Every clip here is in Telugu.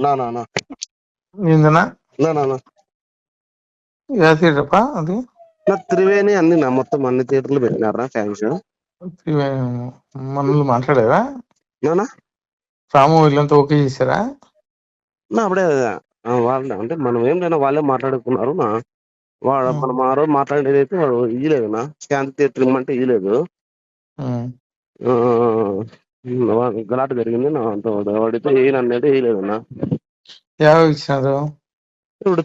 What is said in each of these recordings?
నా నా నా. ఏందన్నా? నా నా నా. ఏ అది? నా త్రివేణి అన్ని నా మొత్తం అన్ని థియేటర్లు పెట్టినారా ఫ్యాన్స్ మనల్ని మాట్లాడారా? నానా రాము వీళ్ళంతా ఓకే చేశారా? నా అప్పుడే వాళ్ళే అంటే మనం ఏం లేనా వాళ్ళే మాట్లాడుకున్నారు నా. వాడు. మనం ఆ రోజు మాట్లాడేది అయితే వాడు ఇయ్యలేదు నా. శాంతి థియేటర్ ఇమ్మంటే ఇయ్యలేదు. గలాట జరిగింది నా. అంత వాడితే ఏయను అనేది ఎవరు ఇచ్చినారు ఇప్పుడు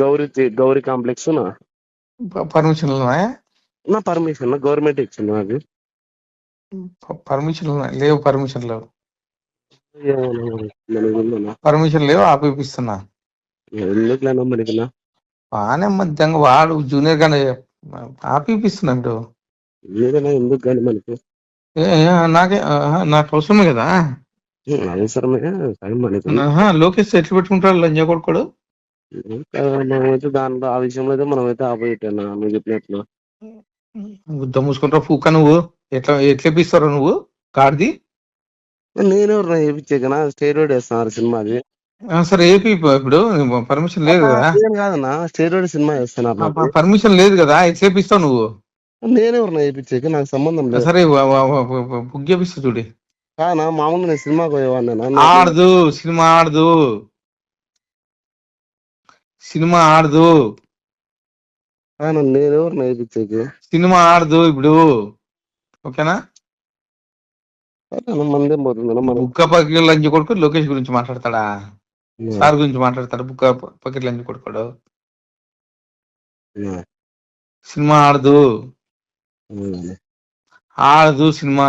గౌరీ గౌరీ కాంప్లెక్స్ నా ప- పర్మిషన్లు ఉన్నాయా నా పర్మిషన్ గవర్నమెంట్ ఇచ్చింది నాకు ప- పర్మిషన్లు ఉన్నాయి లేవు పర్మిషన్ లేవు పర్మిషన్ లేవు ఆపిపిస్తున్నా ఎందుకులేనా మనకి నా బాగానే మధ్యంగా వాడు జూనియర్ గానే ఆపిపిస్తున్నా ఇప్పుడు ఏదైనా ఎందుకు కానీ మనకి నాకే నాకు అవసరమే కదా అవసరమే కానీ లోకేష్ ఎట్లు పెట్టుకుంటాడు లంజా కొడుకోడు మనమైతే దాంట్లో ఆ విషయంలో అయితే మనమైతే ఆపోయిట్టా నువ్వు చెప్పినట్లు గుద్ద మూసుకుంటావు పూక నువ్వు ఎట్లా ఎట్లా ఇప్పిస్తావు నువ్వు కార్ది నేనెవరు చేయించాకనా స్టేరోడ్ వేస్తున్నారు సినిమాది సరే ఏపీ ఇప్పుడు పర్మిషన్ లేదు కదా నేను కాదన్నా స్టేరోడ్ సినిమా వేస్తున్నారు. పర్మిషన్ లేదు కదా ఎట్లా ఇప్పిస్తావు నువ్వు నేనెవరు వేయించాక నాకు సంబంధం లేదు సరే బుక్ చేపిస్తా చూడి కానా? మామూలు నేను సినిమాకి పోయేవాడినా ఆడదు సినిమా ఆడదు. సినిమా ఆడదు. కానా నేనెవరు వేయించాక సినిమా ఆడదు ఇప్పుడు. ఓకేనా? మందేం పోతుంది మనం బుక్క పకెట్ లంచ్ కొడుకు లోకేష్ గురించి మాట్లాడతాడా? సార్ గురించి మాట్లాడతాడు? బుక్క పకెట్ లంచ్ కొడుకోడు? సినిమా ఆడదు. ఆడదు సినిమా.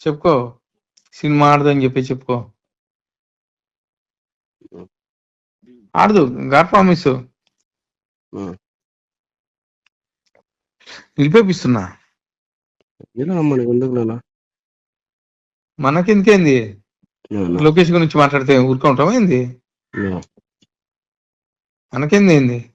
చెప్పుకో సినిమా ఆడదు అని చెప్పి చెప్పుకో ఆడదు గాడ్ ప్రామిస్. నిలిపేపిస్తున్నా? మనకెందుకేంది? లోకేష్ గురించి మాట్లాడితే ఊరుకుంటాం ఏంది. మనకేంది ఏంది.